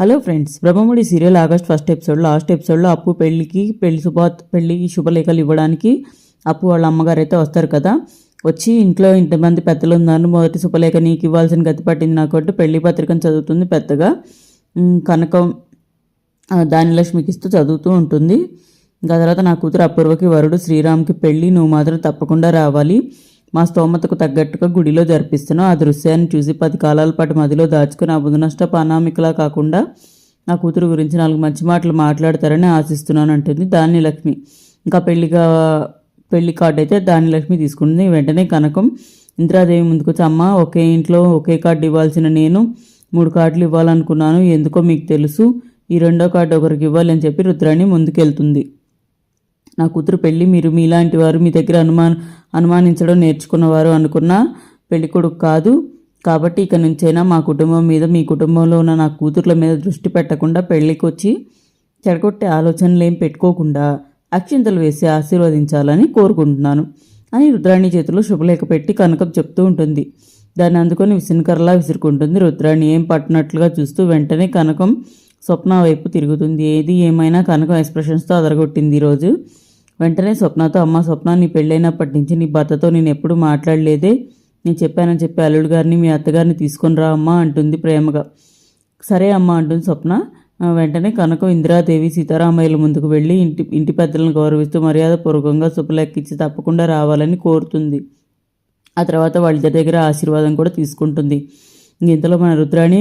Hello friends Brahmamudi serial August first episode last ఎపిసోడ్లో అప్పు పెళ్ళికి పెళ్ళి శుభ పెళ్ళి శుభలేఖలు ఇవ్వడానికి అప్పు వాళ్ళ అమ్మగారు అయితే వస్తారు కదా. వచ్చి ఇంట్లో ఇంతమంది పెద్దలు ఉన్నారు మొదటి శుభలేఖ నీకు ఇవ్వాల్సిన గతి పట్టింది నాకు అంటూ పెళ్ళి పత్రికను చదువుతుంది పెద్దగా. కనకం ఆ, దానిలక్ష్మికి ఇస్తూ చదువుతూ ఉంటుంది. ఇంకా తర్వాత నా కూతురు అపూర్వకి వరుడు శ్రీరామ్కి పెళ్ళి నువ్వు మాత్రం తప్పకుండా రావాలి. మా స్తోమతకు తగ్గట్టుగా గుడిలో జరిపిస్తున్నావు ఆ దృశ్యాన్ని చూసి పది కాలాల పాటు మదిలో దాచుకుని ఆ బుధనష్టపు అనామికలా కాకుండా నా కూతురు గురించి నాలుగు మంచి మాటలు మాట్లాడతారని ఆశిస్తున్నాను అంటుంది దాని లక్ష్మి ఇంకా పెళ్ళిగా పెళ్ళి కార్డు అయితే దాని లక్ష్మి తీసుకుంటుంది. వెంటనే కనకం ఇంద్రాదేవి ముందుకొచ్చి అమ్మ ఒకే ఇంట్లో ఒకే కార్డు ఇవ్వాల్సిన నేను మూడు కార్డులు ఇవ్వాలనుకున్నాను. ఎందుకో మీకు తెలుసు ఈ రెండో కార్డు ఒకరికి ఇవ్వాలి అని చెప్పి రుద్రాణి ముందుకెళ్తుంది. నా కూతురు పెళ్ళి మీరు మీలాంటి వారు మీ దగ్గర అనుమాన అనుమానించడం నేర్చుకున్నవారు అనుకున్న పెళ్ళి కొడుకు కాదు. కాబట్టి ఇక నుంచైనా మా కుటుంబం మీద మీ కుటుంబంలో ఉన్న నా కూతుర్ల మీద దృష్టి పెట్టకుండా పెళ్ళికి వచ్చి చెడగొట్టే ఆలోచనలు ఏం పెట్టుకోకుండా అక్షింతలు వేసి ఆశీర్వదించాలని కోరుకుంటున్నాను. అని రుద్రాణి చేతిలో శుభలేఖ పెట్టి కనకం చెప్తూ ఉంటుంది. దాన్ని అందుకొని విసినకరలా విసురుకుంటుంది రుద్రాణి. ఏం పట్టినట్లుగా చూస్తూ వెంటనే కనకం స్వప్న వైపు తిరుగుతుంది. ఏది ఏమైనా కనకం ఎక్స్ప్రెషన్స్తో అదరగొట్టింది ఈరోజు వెంటనే స్వప్నతో అమ్మ స్వప్న నీ పెళ్ళైనప్పటి నుంచి నీ భర్తతో నేను ఎప్పుడు మాట్లాడలేదే. నేను చెప్పానని చెప్పి అల్లుడు గారిని మీ అత్తగారిని తీసుకొని రా అమ్మ అంటుంది ప్రేమగా. సరే అమ్మ అంటుంది స్వప్న. వెంటనే కనకం ఇందిరాదేవి సీతారామయ్యల ముందుకు వెళ్ళి ఇంటి ఇంటి పెద్దలను గౌరవిస్తూ మర్యాదపూర్వకంగా శుభలెక్కించి తప్పకుండా రావాలని కోరుతుంది. ఆ తర్వాత వాళ్ళ దగ్గర ఆశీర్వాదం కూడా తీసుకుంటుంది. ఇంతలో మన రుద్రాణి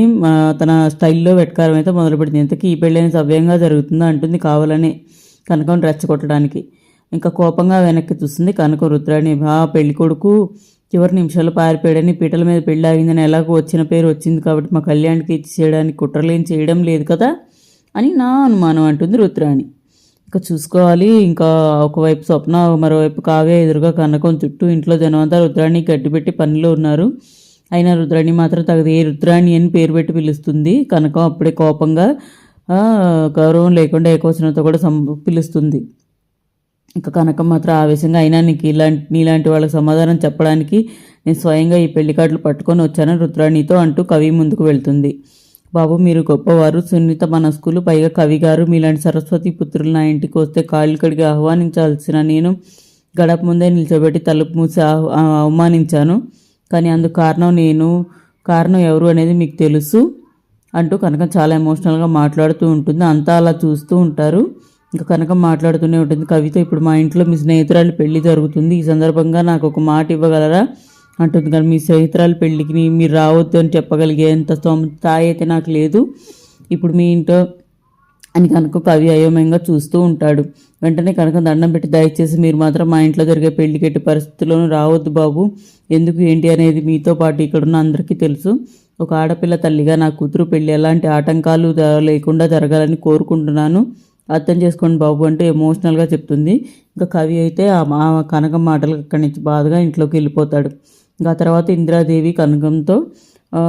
తన స్టైల్లో వెట్కారం అయితే మొదలుపెట్టింది. ఇంతకీ ఈ పెళ్ళైన సవ్యంగా జరుగుతుందా అంటుంది కావాలని కనకం రెచ్చగొట్టడానికి ఇంకా కోపంగా వెనక్కి చూస్తుంది కనకం రుద్రాణి. ఆ పెళ్ళి కొడుకు చివరి నిమిషాలు పారిపోయాడని పీటల మీద పెళ్ళి ఆగిందని ఎలాగో వచ్చిన పేరు వచ్చింది కాబట్టి మా కళ్యాణ్కి ఇచ్చి చేయడానికి కుట్రలేం చేయడం లేదు కదా అని నా అనుమానం అంటుంది రుద్రాణి. ఇంకా చూసుకోవాలి ఇంకా ఒకవైపు స్వప్న మరోవైపు కావ్య ఎదురుగా కనకం చుట్టూ ఇంట్లో జనం అంతా రుద్రాణి గడ్డిపెట్టి పనిలో ఉన్నారు. అయినా రుద్రాణి మాత్రం తగదు. ఏ రుద్రాణి అని పేరు పెట్టి పిలుస్తుంది. కనకం అప్పుడే కోపంగా గౌరవం లేకుండా ఏకవచనంతో కూడా సం పిలుస్తుంది. ఇంకా కనకం మాత్రం ఆవేశంగా అయినా నీకు ఇలాంటి నీలాంటి వాళ్ళకి సమాధానం చెప్పడానికి నేను స్వయంగా ఈ పెళ్ళి పట్టుకొని వచ్చాను రుద్రాణితో అంటూ కవి ముందుకు వెళ్తుంది. బాబు మీరు గొప్పవారు. సున్నిత మనస్కులు. పైగా కవి గారు మీలాంటి సరస్వతి పుత్రులు నా ఇంటికి వస్తే కాళ్ళు కడిగి ఆహ్వానించాల్సిన నేను గడప ముందే నిల్చోబెట్టి తలుపు మూసి అవమానించాను. కానీ అందుకు కారణం నేను కారణం ఎవరు అనేది మీకు తెలుసు అంటూ కనుక చాలా ఎమోషనల్గా మాట్లాడుతూ ఉంటుంది. అంతా అలా చూస్తూ ఉంటారు. ఇంకా కనుక మాట్లాడుతూనే ఉంటుంది. కవిత ఇప్పుడు మా ఇంట్లో మీ స్నేహితురాలు పెళ్ళి జరుగుతుంది. ఈ సందర్భంగా నాకు ఒక మాట ఇవ్వగలరా? అంటుంది కానీ మీ స్నేహితురాలు పెళ్ళికి మీరు రావద్దు అని చెప్పగలిగేంత స్థాయి అయితే నాకు లేదు. ఇప్పుడు మీ ఇంట్లో అని కనుక కవి అయోమయంగా చూస్తూ ఉంటాడు. వెంటనే కనుక దండం పెట్టి దయచేసి మీరు మాత్రం మా ఇంట్లో జరిగే పెళ్ళికి ఎట్టి పరిస్థితుల్లోనూ రావద్దు బాబు. ఎందుకు ఏంటి అనేది మీతో పాటు ఇక్కడున్న అందరికీ తెలుసు. ఒక ఆడపిల్ల తల్లిగా నా కూతురు పెళ్ళి ఎలాంటి ఆటంకాలు లేకుండా జరగాలని కోరుకుంటున్నాను. అర్థం చేసుకోండి బాబు అంటే ఎమోషనల్గా చెప్తుంది. ఇంకా కవి అయితే ఆ మా కనకం మాటలు అక్కడి నుంచి బాధగా ఇంట్లోకి వెళ్ళిపోతాడు. ఇంకా తర్వాత ఇందిరాదేవి కనకంతో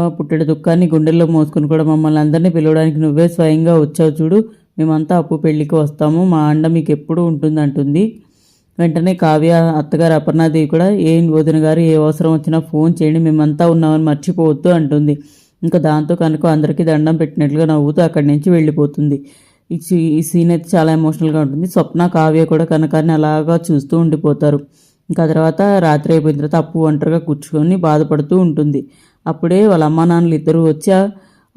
పుట్టెడు దుఃఖాన్ని గుండెల్లో మోసుకుని కూడా మమ్మల్ని అందరినీ పిలవడానికి నువ్వే స్వయంగా వచ్చావు చూడు. మేమంతా అప్పు పెళ్ళికి వస్తాము. మా అండ మీకు ఎప్పుడు ఉంటుంది అంటుంది వెంటనే కావ్య అత్తగారు అపర్ణాదేవి కూడా ఏం వదిన గారు ఏ అవసరం వచ్చినా ఫోన్ చేయండి మేమంతా ఉన్నామని మర్చిపోవద్దు అంటుంది. ఇంకా దాంతో కనుక అందరికీ దండం పెట్టినట్లుగా నవ్వుతూ అక్కడి నుంచి వెళ్ళిపోతుంది. ఈ సీ- ఈ సీన్ అయితే చాలా ఎమోషనల్గా ఉంటుంది. స్వప్న కావ్య కూడా కనకాన్ని అలాగా చూస్తూ ఉండిపోతారు. ఇంకా తర్వాత రాత్రి అయిపోయిన తర్వాత అప్పు ఒంటరిగా కూర్చుకొని బాధపడుతూ ఉంటుంది. అప్పుడే వాళ్ళ అమ్మా నాన్నలు ఇద్దరు వచ్చి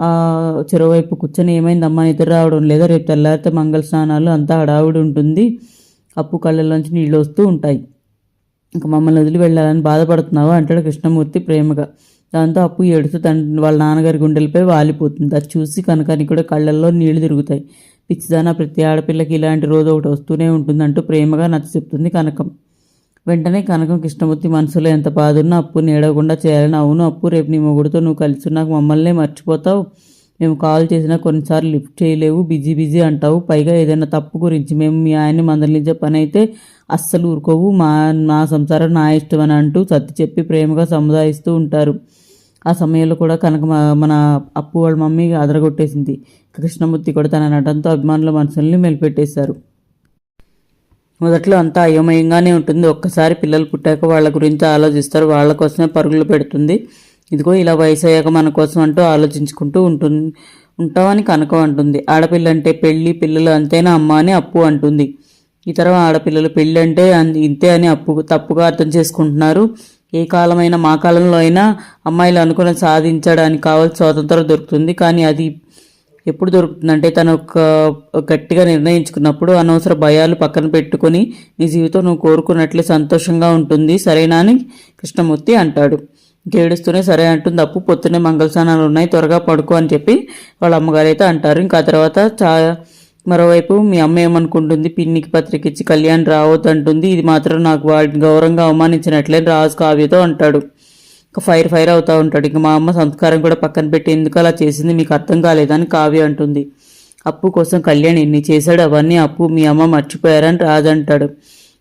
ఆ- కూర్చొని ఏమైంది కూర్చొని ఏమైందమ్మా నిద్ర రావడం లేదా రేపు తెల్లారితే మంగళ స్నానాలు అంతా హడావుడి ఉంటుంది. అప్పు కళ్ళల్లోంచి నీళ్ళు వస్తూ ఉంటాయి. ఇంకా మమ్మల్ని వదిలి వెళ్ళాలని బాధపడుతున్నావా? అంటాడు కృష్ణమూర్తి ప్రేమగా. దాంతో అప్పు ఏడుస్తూ తన వాళ్ళ నాన్నగారి గుండెలపై వాలిపోతుంది. అది చూసి కనకానికి కూడా కళ్ళల్లో నీళ్ళు తిరుగుతాయి. పిచ్చిదాన ప్రతి ఆడపిల్లకి ఇలాంటి రోజు ఒకటి వస్తూనే ఉంటుందంటూ ప్రేమగా నచ్చ చెప్తుంది కనకం. వెంటనే కనకం కృష్ణమూర్తి మనసులో ఎంత బాధున్నా అప్పు నేడకుండా చేయాలని అవును అప్పు రేపు నీ మొగుడుతో నువ్వు కలిసి నాకు మమ్మల్నే మర్చిపోతావు. మేము కాల్ చేసినా కొన్నిసార్లు లిఫ్ట్ చేయలేవు బిజీ బిజీ అంటావు. పైగా ఏదైనా తప్పు గురించి మేము మీ ఆయన్ని మందలించే పని అయితే అస్సలు ఊరుకోవు. మా నా సంసారం నా ఇష్టం అని అంటూ సత్తి చెప్పి ప్రేమగా సముదాయిస్తూ ఉంటారు. ఆ సమయంలో కూడా కనుక మా- మన అప్పు వాళ్ళ మమ్మీ అదరగొట్టేసింది కృష్ణమూర్తి కూడా తన నటనతో అభిమానుల మనసుల్ని మెలిపెట్టేశారు. మొదట్లో అంతా అయోమయంగానే ఉంటుంది. ఒక్కసారి పిల్లలు పుట్టాక వాళ్ళ గురించి ఆలోచిస్తారు. వాళ్ళ కోసమే పరుగులు పెడుతుంది. ఇదిగో ఇలా వయసు అయ్యాక మన కోసం అంటూ ఆలోచించుకుంటూ ఉంటుంది. ఉంటామని కనకం అంటుంది. ఆడపిల్ల అంటే పెళ్ళి పిల్లలు అంతేనా అమ్మ అని అప్పు అంటుంది. ఇతర ఆడపిల్లలు పెళ్ళి అంటే అన్- ఇంతే అని అప్పు తప్పుగా అర్థం చేసుకుంటున్నారు. ఏ కాలమైనా మా కాలంలో అయినా అమ్మాయిలు అనుకున్న సాధించడానికి కావాల్సిన స్వాతంత్రం దొరుకుతుంది. కానీ అది ఎప్పుడు దొరుకుతుందంటే తను ఒక గట్టిగా నిర్ణయించుకున్నప్పుడు అనవసర భయాలు పక్కన పెట్టుకొని నీ జీవితం నువ్వు కోరుకున్నట్లే సంతోషంగా ఉంటుంది. సరేనా అని కృష్ణమూర్తి అంటాడు. ఏడుస్తూనే సరే అంటుంది. అప్పు పొద్దున్నే మంగళస్నానాలు ఉన్నాయి త్వరగా పడుకో అని చెప్పి వాళ్ళ అమ్మగారు అయితే అంటారు. ఇంకా తర్వాత చా మరోవైపు మీ అమ్మ ఏమనుకుంటుంది? పిన్నికి పత్రిక ఇచ్చి కళ్యాణ్ రావద్దు అంటుంది ఇది మాత్రం నాకు వాడిని గౌరవంగా అవమానించినట్లే రాజు కావ్యతో అంటాడు. ఇంకా ఫైర్ ఫైర్ అవుతూ ఉంటాడు. ఇంకా మా అమ్మ సంస్కారం కూడా పక్కన పెట్టి ఎందుకు అలా చేసింది? మీకు అర్థం కాలేదని కావ్య అంటుంది. అప్పు కోసం కళ్యాణ్ ఎన్ని చేశాడు అవన్నీ అప్పు మీ అమ్మ మర్చిపోయారని రాజు అంటాడు.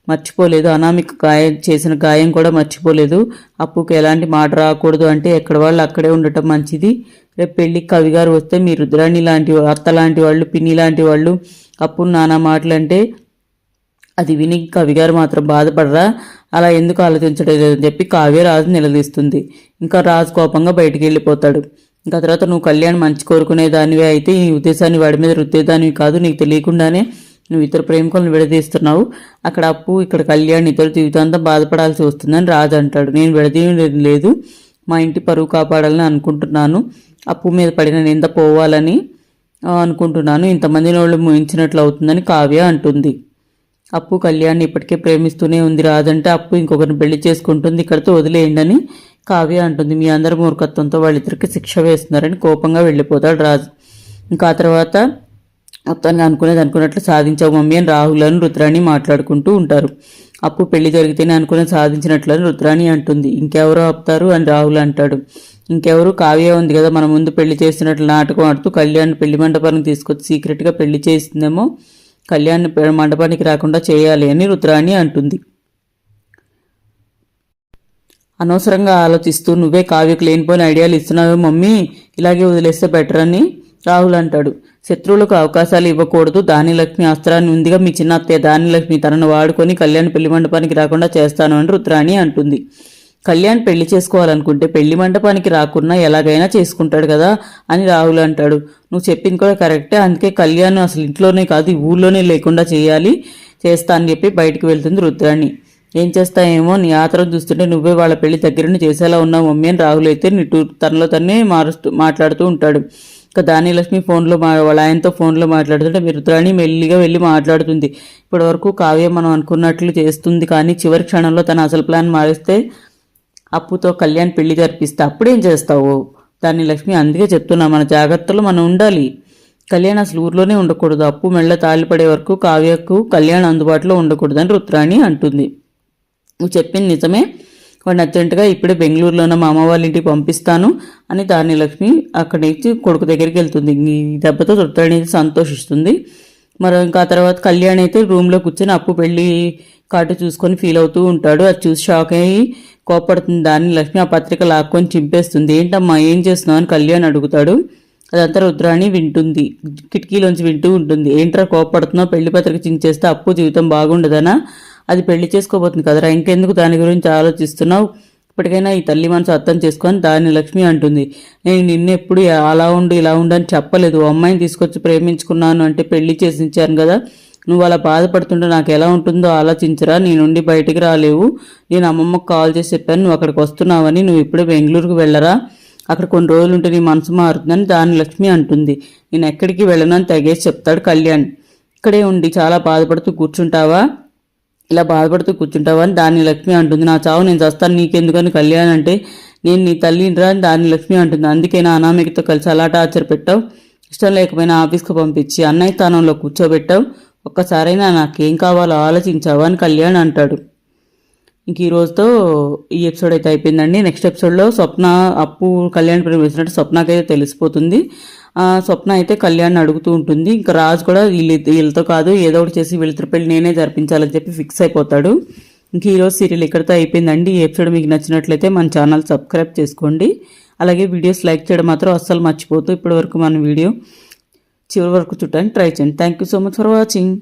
మర్చిపోలేదు. అనామిక గాయం చేసిన గాయం కూడా మర్చిపోలేదు. అప్పుకి ఎలాంటి మాట రాకూడదు అంటే ఎక్కడ వాళ్ళు అక్కడే ఉండటం మంచిది. రేపు పెళ్ళికి కవిగారు వస్తే మీ రుద్రాణి లాంటి అత్త లాంటి వాళ్ళు పిన్ని లాంటి వాళ్ళు అప్పు నానా మాటలు అంటే అది విని కవి గారు మాత్రం బాధపడరా? అలా ఎందుకు ఆలోచించలేదు అని చెప్పి కావ్య రాజు నిలదీస్తుంది. ఇంకా రాజు కోపంగా బయటికి వెళ్ళిపోతాడు. ఇంకా తర్వాత నువ్వు కళ్యాణ్ మంచి కోరుకునే దానివే అయితే నీ ఉద్దేశాన్ని వాడి మీద రుద్దేదానివి కాదు. నీకు తెలియకుండానే నువ్వు ఇతర ప్రేమికులను విడదీస్తున్నావు. అక్కడ అప్పు ఇక్కడ కళ్యాణ్ ఇతర జీవితాంతం బాధపడాల్సి వస్తుందని రాజు అంటాడు. నేను విడదీయడం లేదు. మా ఇంటి పరువు కాపాడాలని అనుకుంటున్నాను. అప్పు మీద పడిన నింద పోవాలని అనుకుంటున్నాను. ఇంతమంది వాళ్ళు ముయించినట్లు అవుతుందని కావ్య అంటుంది. అప్పు కళ్యాణ్ ఇప్పటికే ప్రేమిస్తూనే ఉంది రాదంటే అప్పు ఇంకొకరిని పెళ్ళి చేసుకుంటుంది ఇక్కడితో వదిలేయండి అని కావ్య అంటుంది. మీ అందరి మూర్ఖత్వంతో వాళ్ళిద్దరికి శిక్ష వేస్తున్నారని కోపంగా వెళ్ళిపోతాడు రాజు. ఇంకా ఆ తర్వాత మొత్తాన్ని అనుకునేది అనుకున్నట్లు సాధించావు మమ్మీ అని రాహుల్ అని రుద్రాణి మాట్లాడుకుంటూ ఉంటారు. అప్పు పెళ్ళి జరిగితేనే అనుకుని సాధించినట్లని రుద్రాణి అంటుంది. ఇంకెవరో ఆపుతారు అని రాహుల్ అంటాడు. ఇంకెవరు? కావ్య ఉంది కదా మన ముందు పెళ్ళి చేసినట్లు నాటకం ఆడుతూ కళ్యాణ్ పెళ్ళి మండపానికి తీసుకొచ్చి సీక్రెట్గా పెళ్ళి చేసిందేమో కళ్యాణ్ పె- మండపానికి రాకుండా చేయాలి అని రుద్రాణి అంటుంది. అనవసరంగా ఆలోచిస్తూ నువ్వే కావ్యకు లేనిపోయిన ఐడియాలు ఇస్తున్నావు మమ్మీ ఇలాగే వదిలేస్తే బెటర్ అని రాహుల్ అంటాడు. శత్రువులకు అవకాశాలు ఇవ్వకూడదు. దానిలక్ష్మి అస్త్రాన్ని ఉందిగా మీ చిన్న అత్తయ్య దానిలక్ష్మి తనను వాడుకొని కళ్యాణ్ పెళ్ళి మండపానికి రాకుండా చేస్తాను అని రుద్రాణి అంటుంది. కళ్యాణ్ పెళ్ళి చేసుకోవాలనుకుంటే పెళ్ళి మండపానికి రాకున్నా ఎలాగైనా చేసుకుంటాడు కదా అని రాహుల్ అంటాడు. నువ్వు చెప్పింది కూడా కరెక్టే. అందుకే కళ్యాణ్ అసలు ఇంట్లోనే కాదు ఊళ్ళోనే లేకుండా చేయాలి చేస్తా అని చెప్పి బయటకు వెళ్తుంది రుద్రాణి. ఏం చేస్తాయేమో నీ ఆతరం చూస్తుంటే నువ్వే వాళ్ళ పెళ్ళి దగ్గరని చేసేలా ఉన్నావు మమ్మీ అని రాహుల్ అయితే నిట్టు తనలో తన్నే మారుస్తూ మాట్లాడుతూ ఉంటాడు. ఇంకా దానిలక్ష్మి ఫోన్లో మా వాళ్ళ ఆయనతో ఫోన్లో మాట్లాడుతుంటే మీరు రుద్రాణి మెల్లిగా వెళ్ళి మాట్లాడుతుంది. ఇప్పటివరకు కావ్య మనం అనుకున్నట్లు చేస్తుంది కానీ చివరి క్షణంలో తన అసలు ప్లాన్ మారిస్తే అప్పుతో కళ్యాణ్ పెళ్ళి జరిపిస్తే అప్పుడేం చేస్తావు? దాన్ని లక్ష్మి అందుకే చెప్తున్నా మన జాగ్రత్తలో మనం ఉండాలి. కళ్యాణ్ అసలు ఊర్లోనే ఉండకూడదు. అప్పు మెళ్ళ తాళిపడే వరకు కావ్యకు కళ్యాణ్ అందుబాటులో ఉండకూడదని రుత్రాణి అంటుంది. నువ్వు చెప్పింది నిజమే. వాడిని అర్జెంటుగా ఇప్పుడే బెంగళూరులోనే మా అమ్మ వాళ్ళ ఇంటికి పంపిస్తాను అని దాని లక్ష్మి అక్కడి నుంచి కొడుకు దగ్గరికి వెళ్తుంది. ఈ దెబ్బతో రుద్రాణి సంతోషిస్తుంది. మరి ఇంకా ఆ తర్వాత కళ్యాణ్ అయితే రూమ్లో కూర్చొని అప్పు పెళ్ళి కాటు చూసుకొని ఫీల్ అవుతూ ఉంటాడు. అది చూసి షాక్ అయ్యి కోపడుతుంది దాన్ని లక్ష్మి ఆ పత్రిక లాక్కొని చింపేస్తుంది. ఏంటమ్మా ఏం చేస్తున్నావు? అని కళ్యాణ్ అడుగుతాడు. అదంతా రుద్రాణి వింటుంది. కిటికీలోంచి వింటూ ఉంటుంది. ఏంట్రా కోపడుతున్నావు పెళ్ళి పత్రిక చించేస్తే అప్పు జీవితం బాగుండదనా? అది పెళ్ళి చేసుకోబోతుంది కదరా. ఇంకెందుకు దాని గురించి ఆలోచిస్తున్నావు? ఇప్పటికైనా ఈ తల్లి మనసు అర్థం చేసుకొని దాని లక్ష్మి అంటుంది. నేను నిన్నెప్పుడు అలా ఉండు ఇలా ఉండు అని చెప్పలేదు. అమ్మాయిని తీసుకొచ్చి ప్రేమించుకున్నాను అంటే పెళ్ళి చేసించాను కదా. నువ్వు అలా బాధపడుతుంటే నాకు ఎలా ఉంటుందో ఆలోచించరా. నీ నుండి బయటికి రాలేవు. నేను అమ్మమ్మకు కాల్ చేసి చెప్పాను. నువ్వు అక్కడికి వస్తున్నావని. నువ్వు ఇప్పుడే బెంగళూరుకు వెళ్ళరా. అక్కడ కొన్ని రోజులు ఉంటే నీ మనసు మారుతుందని దాని లక్ష్మి అంటుంది. నేను ఎక్కడికి వెళ్ళను అని తెగేసి చెప్తాడు కళ్యాణ్. ఇక్కడే ఉండి చాలా బాధపడుతూ కూర్చుంటావా? ఇలా బాధపడుతూ కూర్చుంటావని అని దాని లక్ష్మి అంటుంది. నా చావు నేను చస్తాను నీకెందుకని కళ్యాణ్ అంటే నేను నీ తల్లిని అని దాని లక్ష్మి అంటుంది. అందుకే నా అనామికతో కలిసి అలాట టార్చర్ పెట్టావు ఇష్టం లేకపోయినా ఆఫీస్కి పంపించి అన్నయ్య స్థానంలో కూర్చోబెట్టావు? ఒక్కసారైనా నాకేం కావాలో ఆలోచించావా? అని కళ్యాణ్ అంటాడు. ఇంక ఈ రోజుతో ఈ ఎపిసోడ్ అయితే అయిపోయిందండి. నెక్స్ట్ ఎపిసోడ్లో స్వప్న అప్పు కళ్యాణ్ ప్రేమిస్తున్నట్టు స్వప్నకైతే తెలిసిపోతుంది. స్వప్న అయితే కళ్యాణ్ అడుగుతూ ఉంటుంది. ఇంకా రాజు కూడా వీళ్ళు వీళ్ళతో కాదు ఏదో ఒకటి చేసి వీళ్ళతో పెళ్ళి నేనే జరిపించాలని చెప్పి ఫిక్స్ అయిపోతాడు. ఇంక ఈరోజు సీరియల్ ఇక్కడితో అయిపోయిందండి. ఈ ఎపిసోడ్ మీకు నచ్చినట్లయితే మన ఛానల్ సబ్స్క్రైబ్ చేసుకోండి. అలాగే వీడియోస్ లైక్ చేయడం మాత్రం అస్సలు మర్చిపోతూ ఇప్పటి వరకు మన వీడియో చివరి వరకు చూడడానికి ట్రై చేయండి. Thank you so much for watching